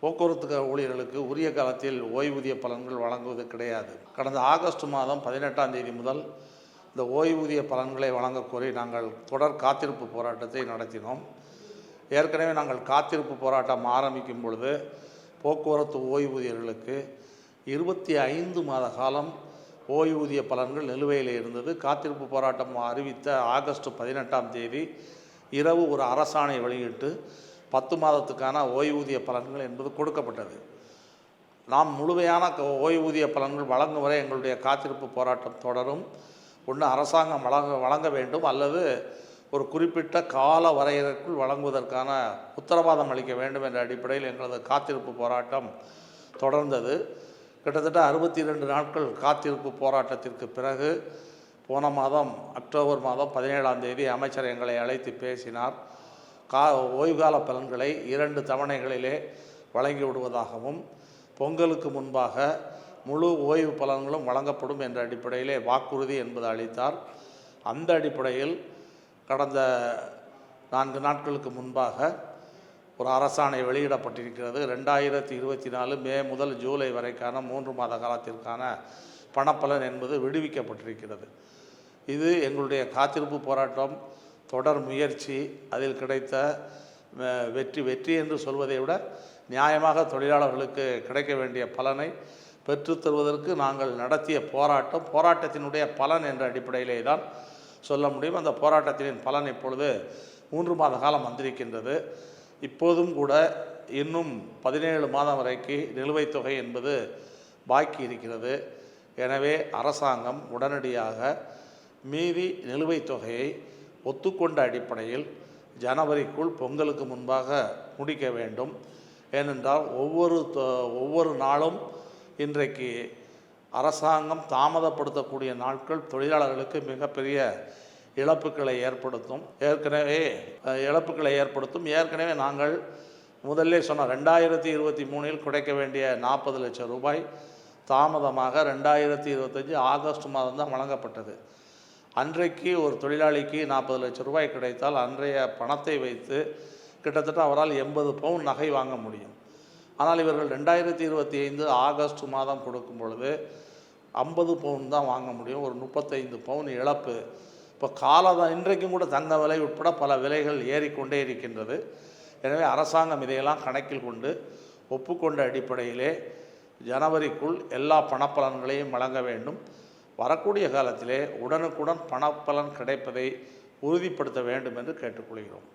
போக்குவரத்து ஊழியர்களுக்கு உரிய காலத்தில் ஓய்வூதிய பலன்கள் வழங்குவது கிடையாது. கடந்த ஆகஸ்ட் மாதம் பதினெட்டாம் தேதி முதல் இந்த ஓய்வூதிய பலன்களை வழங்கக்கோரி நாங்கள் தொடர் காத்திருப்பு போராட்டத்தை நடத்தினோம். ஏற்கனவே நாங்கள் காத்திருப்பு போராட்டம் ஆரம்பிக்கும் பொழுது போக்குவரத்து ஓய்வூதியர்களுக்கு இருபத்தி ஐந்து மாத காலம் ஓய்வூதிய பலன்கள் நிலுவையில் இருந்தது. காத்திருப்பு போராட்டம் அறிவித்த ஆகஸ்ட் பதினெட்டாம் தேதி இரவு ஒரு அரசாணை வெளியிட்டு பத்து மாதத்துக்கான ஓய்வூதிய பலன்கள் என்பது கொடுக்கப்பட்டது. நாம் முழுமையான ஓய்வூதிய பலன்கள் வழங்கும் வரை எங்களுடைய காத்திருப்பு போராட்டம் தொடரும். ஒன்று அரசாங்கம் வழங்க வழங்க வேண்டும். அல்லது ஒரு குறிப்பிட்ட கால வரையறைக்குள் வழங்குவதற்கான உத்தரவாதம் அளிக்க வேண்டும் என்ற அடிப்படையில் எங்களது காத்திருப்பு போராட்டம் தொடர்ந்தது. கிட்டத்தட்ட அறுபத்தி ரெண்டு நாட்கள் காத்திருப்பு போராட்டத்திற்கு பிறகு போன மாதம் அக்டோபர் மாதம் பதினேழாம் தேதி அமைச்சர் எங்களை அழைத்து பேசினார். கா ஓய்வுகால பலன்களை இரண்டு தவணைகளிலே வழங்கி விடுவதாகவும் பொங்கலுக்கு முன்பாக முழு ஓய்வு பலன்களும் வழங்கப்படும் என்ற அடிப்படையிலே வாக்குறுதி என்பது அளித்தார். அந்த அடிப்படையில் கடந்த நான்கு நாட்களுக்கு முன்பாக ஒரு அரசாணை வெளியிடப்பட்டிருக்கிறது. ரெண்டாயிரத்தி இருபத்தி நாலு மே முதல் ஜூலை வரைக்கான மூன்று மாத காலத்திற்கான பணப்பலன் என்பது விடுவிக்கப்பட்டிருக்கிறது. இது எங்களுடைய காத்திருப்பு போராட்டம். தொடர் முயற்சி அதில் கிடைத்த வெற்றி வெற்றி என்று சொல்வதை விட நியாயமாக தொழிலாளர்களுக்கு கிடைக்க வேண்டிய பலனை பெற்றுத்தருவதற்கு நாங்கள் நடத்திய போராட்டம் போராட்டத்தினுடைய பலன் என்ற அடிப்படையிலே தான் சொல்ல முடியும். அந்த போராட்டத்தின் பலன் இப்பொழுது மூன்று மாத காலம் வந்திருக்கின்றது. இப்போதும் கூட இன்னும் பதினேழு மாதம் வரைக்கு நிலுவைத் தொகை என்பது பாக்கி இருக்கிறது. எனவே அரசாங்கம் உடனடியாக மீதி நிலுவைத் தொகையை ஒத்துக்கொண்ட அடிப்படையில் ஜனவரிக்குள் பொங்கலுக்கு முன்பாக முடிக்க வேண்டும். ஏனென்றால் ஒவ்வொரு ஒவ்வொரு நாளும் இன்றைக்கு அரசாங்கம் தாமதப்படுத்தக்கூடிய நாட்கள் தொழிலாளர்களுக்கு மிகப்பெரிய இழப்புகளை ஏற்படுத்தும். ஏற்கனவே இழப்புகளை ஏற்படுத்தும். ஏற்கனவே நாங்கள் முதல்ல சொன்ன ரெண்டாயிரத்தி இருபத்தி மூணில் கிடைக்க வேண்டிய நாற்பது லட்சம் ரூபாய் தாமதமாக ரெண்டாயிரத்தி இருபத்தஞ்சி ஆகஸ்ட் மாதம் தான் வழங்கப்பட்டது. அன்றைக்கு ஒரு தொழிலாளிக்கு நாற்பது லட்சம் ரூபாய் கிடைத்தால் அன்றைய பணத்தை வைத்து கிட்டத்தட்ட அவரால் எண்பது பவுன் நகை வாங்க முடியும். ஆனால் இவர்கள் ரெண்டாயிரத்தி இருபத்தி ஐந்து ஆகஸ்ட் மாதம் கொடுக்கும் பொழுது ஐம்பது பவுன் தான் வாங்க முடியும். ஒரு முப்பத்தைந்து பவுன் இழப்பு. இப்போ காலதான் இன்றைக்கும் கூட தங்க விலை உட்பட பல விலைகள் ஏறிக்கொண்டே இருக்கின்றது. எனவே அரசாங்கம் இதையெல்லாம் கணக்கில் கொண்டு ஒப்புக்கொண்ட அடிப்படையிலே ஜனவரிக்குள் எல்லா பணப்பலன்களையும் வழங்க வேண்டும். வரக்கூடிய காலத்திலே உடனுக்குடன் பணப்பலன் கிடைப்பதை உறுதிப்படுத்த வேண்டும் என்று கேட்டுக்கொள்கிறோம்.